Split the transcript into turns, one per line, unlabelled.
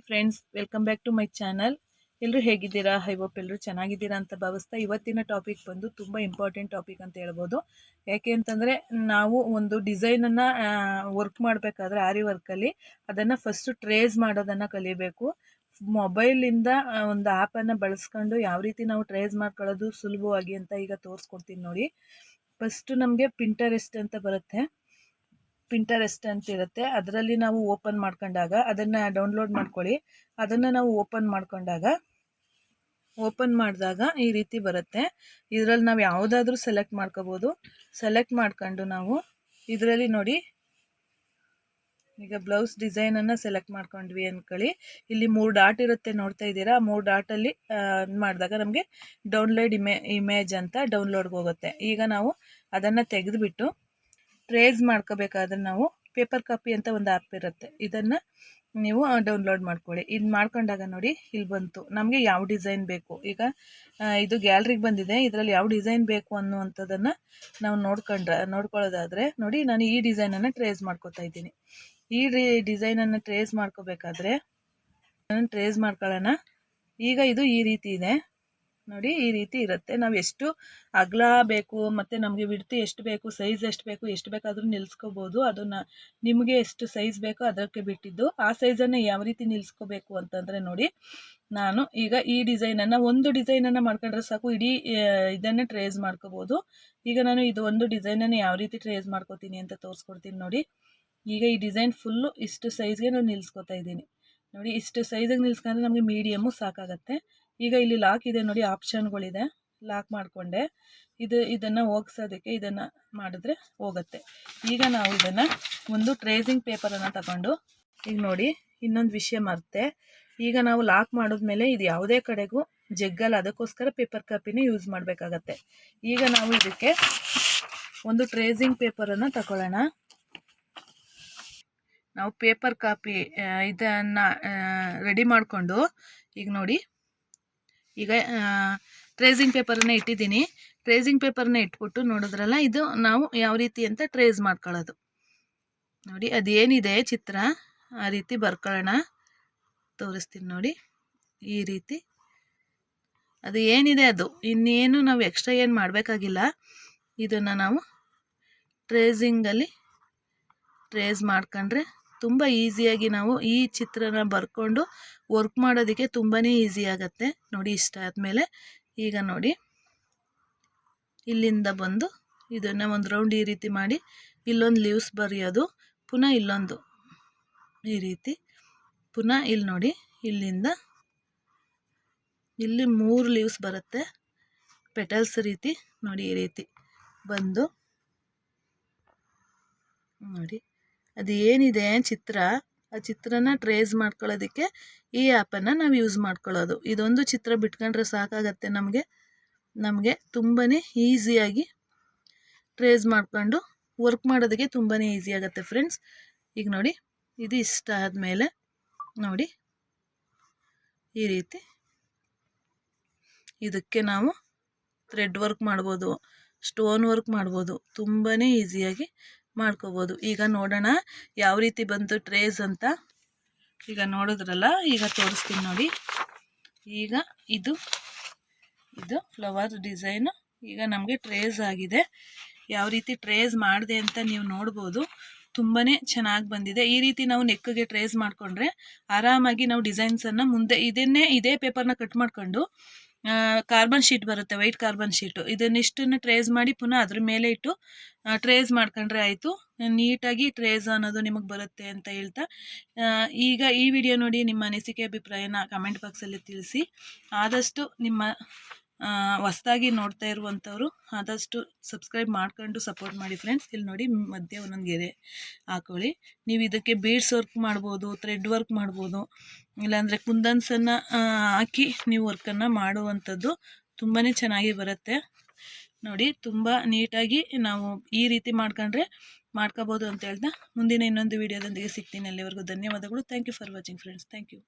Friends welcome back to my channel ಎಲ್ಲರೂ ಹೇಗಿದ್ದೀರಾ? I hope ಎಲ್ಲರೂ ಚೆನ್ನಾಗಿದ್ದೀರಾ ಅಂತ ಭಾವಿಸ್ತಾ ಇವತ್ತಿನ ಟಾಪಿಕ್ ಬಂದು ತುಂಬ ಇಂಪಾರ್ಟೆಂಟ್ ಟಾಪಿಕ್ ಅಂತ ಹೇಳ್ಬೋದು. ಯಾಕೆ ಅಂತಂದರೆ ನಾವು ಒಂದು ಡಿಸೈನನ್ನು ವರ್ಕ್ ಮಾಡಬೇಕಾದ್ರೆ ಆರಿ ವರ್ಕಲ್ಲಿ ಅದನ್ನು ಫಸ್ಟು ಟ್ರೇಸ್ ಮಾಡೋದನ್ನು ಕಲಿಬೇಕು. ಮೊಬೈಲಿಂದ ಒಂದು ಆ್ಯಪನ್ನು ಬಳಸ್ಕೊಂಡು ಯಾವ ರೀತಿ ನಾವು ಟ್ರೇಸ್ ಮಾಡ್ಕೊಳ್ಳೋದು ಸುಲಭವಾಗಿ ಅಂತ ಈಗ ತೋರಿಸ್ಕೊಡ್ತೀನಿ ನೋಡಿ. ಫಸ್ಟು ನಮಗೆ ಪಿಂಟರೆಸ್ಟ್ ಅಂತ ಬರುತ್ತೆ. ಪಿಂಟರೆಸ್ಟ್ ಅಂತ ಇರುತ್ತೆ. ಅದರಲ್ಲಿ ನಾವು ಓಪನ್ ಮಾಡ್ಕೊಂಡಾಗ ಅದನ್ನು ಡೌನ್ಲೋಡ್ ಮಾಡ್ಕೊಳ್ಳಿ. ಅದನ್ನು ನಾವು ಓಪನ್ ಮಾಡ್ಕೊಂಡಾಗ ಓಪನ್ ಮಾಡಿದಾಗ ಈ ರೀತಿ ಬರುತ್ತೆ. ಇದರಲ್ಲಿ ನಾವು ಯಾವುದಾದ್ರೂ ಸೆಲೆಕ್ಟ್ ಮಾಡ್ಕೋಬೋದು. ಸೆಲೆಕ್ಟ್ ಮಾಡ್ಕೊಂಡು ನಾವು ಇದರಲ್ಲಿ ನೋಡಿ ಈಗ ಬ್ಲೌಸ್ ಡಿಸೈನನ್ನು ಸೆಲೆಕ್ಟ್ ಮಾಡ್ಕೊಂಡ್ವಿ ಅಂದ್ಕೊಳ್ಳಿ ಇಲ್ಲಿ ಮೂರು ಡಾಟ್ ಇರುತ್ತೆ ನೋಡ್ತಾ ಇದ್ದೀರಾ. ಮೂರು ಡಾಟಲ್ಲಿ ಮಾಡಿದಾಗ ನಮಗೆ ಡೌನ್ಲೋಡ್ ಇಮೇ ಇಮೇಜ್ ಅಂತ ಡೌನ್ಲೋಡ್ಗೆ ಹೋಗುತ್ತೆ. ಈಗ ನಾವು ಅದನ್ನು ತೆಗೆದುಬಿಟ್ಟು ಟ್ರೇಸ್ ಮಾಡ್ಕೋಬೇಕಾದ್ರೆ ನಾವು ಪೇಪರ್ ಕಾಪಿ ಅಂತ ಒಂದು ಆ್ಯಪ್ ಇರುತ್ತೆ. ಇದನ್ನು ನೀವು ಡೌನ್ಲೋಡ್ ಮಾಡ್ಕೊಳ್ಳಿ. ಇದು ಮಾಡ್ಕೊಂಡಾಗ ನೋಡಿ, ಇಲ್ಲಿ ಬಂತು. ನಮಗೆ ಯಾವ ಡಿಸೈನ್ ಬೇಕು? ಈಗ ಇದು ಗ್ಯಾಲ್ರಿಗೆ ಬಂದಿದೆ. ಇದರಲ್ಲಿ ಯಾವ ಡಿಸೈನ್ ಬೇಕು ಅನ್ನುವಂಥದ್ದನ್ನು ನಾವು ನೋಡ್ಕೊಂಡ್ರೆ, ನೋಡ್ಕೊಳ್ಳೋದಾದರೆ ನೋಡಿ, ನಾನು ಈ ಡಿಸೈನನ್ನು ಟ್ರೇಸ್ ಮಾಡ್ಕೋತಾ ಇದ್ದೀನಿ. ಈ ಡಿಸೈನನ್ನು ಟ್ರೇಸ್ ಮಾಡ್ಕೋಬೇಕಾದ್ರೆ ನಾನು ಟ್ರೇಸ್ ಮಾಡ್ಕೊಳ್ಳೋಣ. ಈಗ ಇದು ಈ ರೀತಿ ಇದೆ. ನೋಡಿ ಈ ರೀತಿ ಇರುತ್ತೆ. ನಾವು ಎಷ್ಟು ಅಗಲ ಬೇಕು, ಮತ್ತು ನಮಗೆ ಬಿಡ್ತಿ ಎಷ್ಟು ಬೇಕು ಸೈಜ್ ಎಷ್ಟು ಬೇಕು, ಎಷ್ಟು ಬೇಕಾದರೂ ನಿಲ್ಲಿಸ್ಕೋಬೋದು ಅದನ್ನು ನಿಮಗೆ ಎಷ್ಟು ಸೈಜ್ ಬೇಕೋ ಅದಕ್ಕೆ ಬಿಟ್ಟಿದ್ದು. ಆ ಸೈಜನ್ನು ಯಾವ ರೀತಿ ನಿಲ್ಲಿಸ್ಕೋಬೇಕು ಅಂತಂದರೆ ನೋಡಿ, ನಾನು ಈಗ ಈ ಡಿಸೈನನ್ನು ಒಂದು ಡಿಸೈನನ್ನು ಮಾಡ್ಕೊಂಡ್ರೆ ಸಾಕು. ಇಡೀ ಇದನ್ನೇ ಟ್ರೇಸ್ ಮಾಡ್ಕೋಬೋದು. ಈಗ ನಾನು ಇದು ಒಂದು ಡಿಸೈನನ್ನು ಯಾವ ರೀತಿ ಟ್ರೇಸ್ ಮಾಡ್ಕೋತೀನಿ ಅಂತ ತೋರಿಸ್ಕೊಡ್ತೀನಿ ನೋಡಿ. ಈಗ ಈ ಡಿಸೈನ್ ಫುಲ್ಲು ಇಷ್ಟು ಸೈಜ್ಗೆ ನಾನು ನಿಲ್ಲಿಸ್ಕೊತಾ ಇದ್ದೀನಿ. ನೋಡಿ, ಇಷ್ಟು ಸೈಜಿಗೆ ನಿಲ್ಸ್ಕೊಂಡ್ರೆ ನಮಗೆ ಮೀಡಿಯಮ್ಮು ಸಾಕಾಗತ್ತೆ. ಈಗ ಇಲ್ಲಿ ಲಾಕ್ ಇದೆ ನೋಡಿ ಆಪ್ಷನ್ಗಳಿದೆ ಲಾಕ್ ಮಾಡಿಕೊಂಡೆ. ಇದು, ಇದನ್ನು ಹೋಗ್ಸೋದಕ್ಕೆ ಇದನ್ನು ಮಾಡಿದ್ರೆ ಹೋಗುತ್ತೆ. ಈಗ ನಾವು ಇದನ್ನು ಒಂದು ಟ್ರೇಸಿಂಗ್ ಪೇಪರನ್ನು ತಗೊಂಡು, ಈಗ ನೋಡಿ, ಇನ್ನೊಂದು ವಿಷಯ ಮರೆತೆ ಈಗ ನಾವು ಲಾಕ್ ಮಾಡಿದ್ಮೇಲೆ ಇದು ಯಾವುದೇ ಕಡೆಗೂ ಜಗ್ಗಲ್ಲ. ಅದಕ್ಕೋಸ್ಕರ ಪೇಪರ್ ಕಾಪಿನೇ ಯೂಸ್ ಮಾಡಬೇಕಾಗತ್ತೆ. ಈಗ ನಾವು ಇದಕ್ಕೆ ಒಂದು ಟ್ರೇಸಿಂಗ್ ಪೇಪರನ್ನು ತಗೊಳ್ಳೋಣ. ನಾವು ಪೇಪರ್ ಕಾಪಿ ಇದನ್ನು ರೆಡಿ ಮಾಡಿಕೊಂಡು, ಈಗ ನೋಡಿ, ಈಗ ಟ್ರೇಸಿಂಗ್ ಪೇಪರನ್ನೇ ಇಟ್ಟಿದ್ದೀನಿ. ಟ್ರೇಸಿಂಗ್ ಪೇಪರ್ನ ಇಟ್ಬಿಟ್ಟು ನೋಡಿದ್ರಲ್ಲ, ಇದು ನಾವು ಯಾವ ರೀತಿ ಅಂತ ಟ್ರೇಸ್ ಮಾಡ್ಕೊಳ್ಳೋದು. ನೋಡಿ, ಅದೇನಿದೆ ಚಿತ್ರ? ಆ ರೀತಿ ಬರ್ಕೊಳ್ಳೋಣ. ತೋರಿಸ್ತೀನಿ ನೋಡಿ, ಈ ರೀತಿ. ಅದು ಏನಿದೆ ಅದು? ಇನ್ನೇನು ನಾವು ಎಕ್ಸ್ಟ್ರಾ ಏನು ಮಾಡಬೇಕಾಗಿಲ್ಲ. ಇದನ್ನು ನಾವು ಟ್ರೇಸಿಂಗಲ್ಲಿ ಟ್ರೇಸ್ ಮಾಡ್ಕೊಂಡ್ರೆ ತುಂಬ ಈಸಿಯಾಗಿ ನಾವು ಈ ಚಿತ್ರನ ಬರ್ಕೊಂಡು ವರ್ಕ್ ಮಾಡೋದಕ್ಕೆ ತುಂಬಾ ಈಸಿ ಆಗುತ್ತೆ. ನೋಡಿ ಇಷ್ಟ ಆದಮೇಲೆ ಈಗ ನೋಡಿ. ಇಲ್ಲಿಂದ ಬಂದು ಇದನ್ನು ಒಂದು ರೌಂಡ್ ಈ ರೀತಿ ಮಾಡಿ, ಇಲ್ಲೊಂದು ಲೀವ್ಸ್ ಬರೆಯೋದು, ಪುನಃ ಇಲ್ಲೊಂದು ಈ ರೀತಿ. ಪುನಃ ಇಲ್ಲಿ ನೋಡಿ, ಇಲ್ಲಿಂದ ಇಲ್ಲಿ ಮೂರು ಲೀವ್ಸ್ ಬರುತ್ತೆ. ಪೆಟಲ್ಸ್ ರೀತಿ ನೋಡಿ ಈ ರೀತಿ ಬಂದು ನೋಡಿ. ಅದು ಏನಿದೆ ಚಿತ್ರ, ಆ ಚಿತ್ರನ ಟ್ರೇಸ್ ಮಾಡ್ಕೊಳ್ಳೋದಕ್ಕೆ ಈ ಆ್ಯಪನ್ನು ನಾವು ಯೂಸ್ ಮಾಡ್ಕೊಳ್ಳೋದು. ಇದೊಂದು ಚಿತ್ರ ಬಿಟ್ಕೊಂಡ್ರೆ ಸಾಕಾಗತ್ತೆ ನಮಗೆ. ನಮಗೆ ತುಂಬಾ ಈಸಿಯಾಗಿ ಟ್ರೇಸ್ ಮಾಡಿಕೊಂಡು ವರ್ಕ್ ಮಾಡೋದಕ್ಕೆ ತುಂಬಾ ಈಸಿ ಆಗುತ್ತೆ ಫ್ರೆಂಡ್ಸ್ ಈಗ ನೋಡಿ, ಇದು ಇಷ್ಟ ಆದಮೇಲೆ ನೋಡಿ, ಈ ರೀತಿ ಇದಕ್ಕೆ ನಾವು ಥ್ರೆಡ್ ವರ್ಕ್ ಮಾಡ್ಬೋದು ಸ್ಟೋನ್ ವರ್ಕ್ ಮಾಡ್ಬೋದು. ತುಂಬಾ ಈಸಿಯಾಗಿ ಮಾಡ್ಕೋಬೋದು. ಈಗ ನೋಡೋಣ ಯಾವ ರೀತಿ ಬಂತು ಟ್ರೇಸ್ ಅಂತ. ಈಗ ನೋಡಿದ್ರಲ್ಲ, ಈಗ ತೋರಿಸ್ತೀನಿ ನೋಡಿ. ಈಗ ಇದು ಇದು ಫ್ಲವರ್ ಡಿಸೈನು ಈಗ ನಮಗೆ ಟ್ರೇಸ್ ಆಗಿದೆ. ಯಾವ ರೀತಿ ಟ್ರೇಸ್ ಮಾಡಿದೆ ಅಂತ ನೀವು ನೋಡ್ಬೋದು. ತುಂಬಾ ಚೆನ್ನಾಗಿ ಬಂದಿದೆ. ಈ ರೀತಿ ನಾವು ನೆಕ್ಗೆ ಟ್ರೇಸ್ ಮಾಡಿಕೊಂಡ್ರೆ ಆರಾಮಾಗಿ ನಾವು ಡಿಸೈನ್ಸನ್ನು ಮುಂದೆ, ಇದನ್ನೇ, ಇದೇ ಪೇಪರ್ನ ಕಟ್ ಮಾಡ್ಕೊಂಡು ಕಾರ್ಬನ್ ಶೀಟ್ ಬರುತ್ತೆ ವೈಟ್ ಕಾರ್ಬನ್ ಶೀಟು ಇದನ್ನಿಷ್ಟನ್ನು ಟ್ರೇಸ್ ಮಾಡಿ ಪುನಃ ಅದ್ರ ಮೇಲೆ ಇಟ್ಟು ಟ್ರೇಸ್ ಮಾಡ್ಕೊಂಡ್ರೆ ಆಯಿತು. ನೀಟಾಗಿ ಟ್ರೇಸ್ ಅನ್ನೋದು ನಿಮಗೆ ಬರುತ್ತೆ ಅಂತ ಹೇಳ್ತಾ. ಈಗ ಈ ವಿಡಿಯೋ ನೋಡಿ ನಿಮ್ಮ ಅನಿಸಿಕೆ ಅಭಿಪ್ರಾಯನ ಕಮೆಂಟ್ ಬಾಕ್ಸಲ್ಲಿ ತಿಳಿಸಿ. ಆದಷ್ಟು ನಿಮ್ಮ ಹೊಸ್ದಾಗಿ ನೋಡ್ತಾ ಇರುವಂಥವ್ರು ಆದಷ್ಟು ಸಬ್ಸ್ಕ್ರೈಬ್ ಮಾಡ್ಕೊಂಡು ಸಪೋರ್ಟ್ ಮಾಡಿ ಫ್ರೆಂಡ್ಸ್ ಇಲ್ಲಿ ನೋಡಿ ಮಧ್ಯೆ ಒಂದೊಂದು ಗೆರೆ ಹಾಕೊಳ್ಳಿ. ನೀವು ಇದಕ್ಕೆ ಬೀಡ್ಸ್ ವರ್ಕ್ ಮಾಡ್ಬೋದು ಥ್ರೆಡ್ ವರ್ಕ್ ಮಾಡ್ಬೋದು, ಇಲ್ಲಾಂದರೆ ಕುಂದನ್ಸನ್ನು ಹಾಕಿ ನೀವು ವರ್ಕನ್ನು ಮಾಡುವಂಥದ್ದು ತುಂಬಾ ಚೆನ್ನಾಗಿ ಬರುತ್ತೆ. ನೋಡಿ ತುಂಬ ನೀಟಾಗಿ ನಾವು ಈ ರೀತಿ ಮಾಡ್ಕೊಂಡ್ರೆ ಮಾಡ್ಕೋಬೋದು ಅಂತ ಹೇಳ್ತಾ ಮುಂದಿನ ಇನ್ನೊಂದು ವೀಡಿಯೋದೊಂದಿಗೆ ಸಿಗ್ತೀನಿ. ಅಲ್ಲಿವರೆಗೂ ಧನ್ಯವಾದಗಳು. Thank you for watching friends thank you